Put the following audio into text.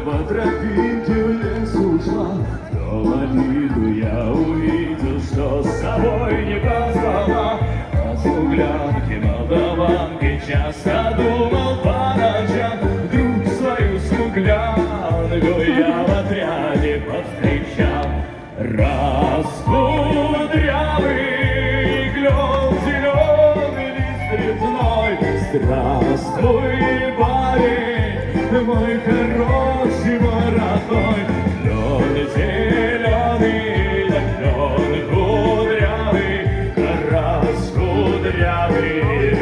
по тропинке в лес ушла. Дома Лиду я увидел, что с собой не позвала. О смуглянке, молдаванке часто думал по ночам. Вдруг свою смуглянку я в отряде повстречал. Раскудрявый клен зеленый лист цветной. Здравствуй, парень, мой хороший, мой родной. Клен зеленый, клен кудрявый, раскудрявый